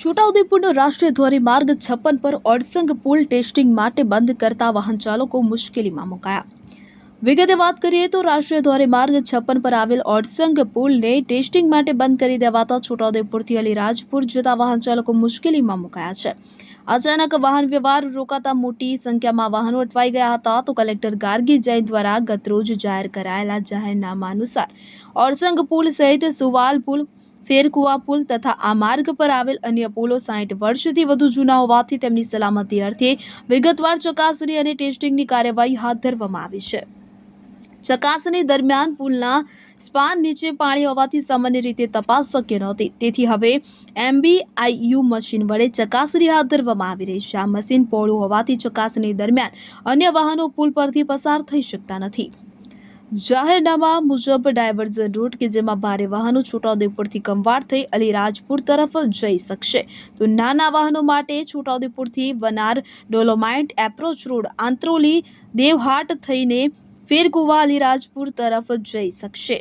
છોટાઉદેપુરનો રાષ્ટ્રીય ધોરીમાર્ગ છપ્પન પર ઓડસંગ પુલ ટેસ્ટિંગ માટે બંધ કરતા વાહન ચાલકો મુશ્કેલીમાં મુકાયા વિગતે વાત કરીએ તો રાષ્ટ્રીય ધોરીમાર્ગ છપ્પન પર આવેલ ઓડસંગ પુલને ટેસ્ટિંગ માટે બંધ કરી દેવાતા છોટાઉદેપુરથી અલીરાજપુર જતા વાહન ચાલકો મુશ્કેલીમાં મુકાયા છે અચાનક વાહન વ્યવહાર રોકાતા મોટી સંખ્યામાં વાહનો અટવાઈ ગયા હતા તો કલેક્ટર ગાર્ગી જૈન દ્વારા ગતરોજ જાહેર કરાયેલા જાહેરનામા અનુસાર ઓરસંગ પુલ સહિત સુવાલ પુલ ફેરકુવા પુલ તથા આ માર્ગ પર આવેલ અન્ય પુલો સાઠ વર્ષથી વધુ જૂના હોવાથી તેમની સલામતી અર્થે વિગતવાર ચકાસણી અને ટેસ્ટિંગની કાર્યવાહી હાથ ધરવામાં આવી છે. ચકાસણી દરમિયાન પુલના સ્પાન નીચે પાણી હોવાથી સામાન્ય રીતે તપાસ શક્ય નહોતી. તેથી હવે એમબીઆઈયુ મશીન વડે ચકાસણી હાથ ધરવામાં આવી રહી છે. આ મશીન પહોળું હોવાથી ચકાસણી દરમિયાન અન્ય વાહનો પુલ પરથી પસાર થઈ શકતા નથી. જાહેરનામા મુજબ ડાયવર્ઝન રૂટ કે જેમાં ભારે વાહનો છોટાઉદેપુરથી કંવાડ થઈ અલીરાજપુર તરફ જઈ શકશે. તો નાના વાહનો માટે છોટાઉદેપુરથી Vanar dolomite approach road Antroli Devhat થઈને ફેરકુવા અલીરાજપુર તરફ જઈ શકશે.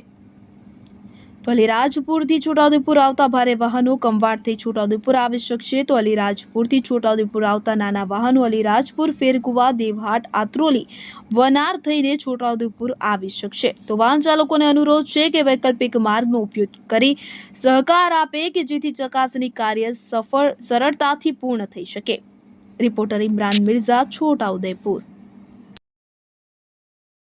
તો અલીરાજપુરથી છોટાઉદેપુર આવતા ભારે વાહનો કંવાડથી છોટાઉદેપુર આવી શકશે. તો અલીરાજપુરથી છોટાઉદેપુર આવતા નાના વાહનો અલીરાજપુર, ફેરકુવા, દેવહાટ, આત્રોલી, વનાર થઈને છોટાઉદેપુર આવી શકશે. તો વાહન ચાલકોને અનુરોધ છે કે વૈકલ્પિક માર્ગનો ઉપયોગ કરી સહકાર આપે કે જેથી ચકાસણી કાર્ય સફળ, સરળતાથી પૂર્ણ થઈ શકે. રિપોર્ટર ઇમરાન મિર્ઝા, છોટાઉદેપુર.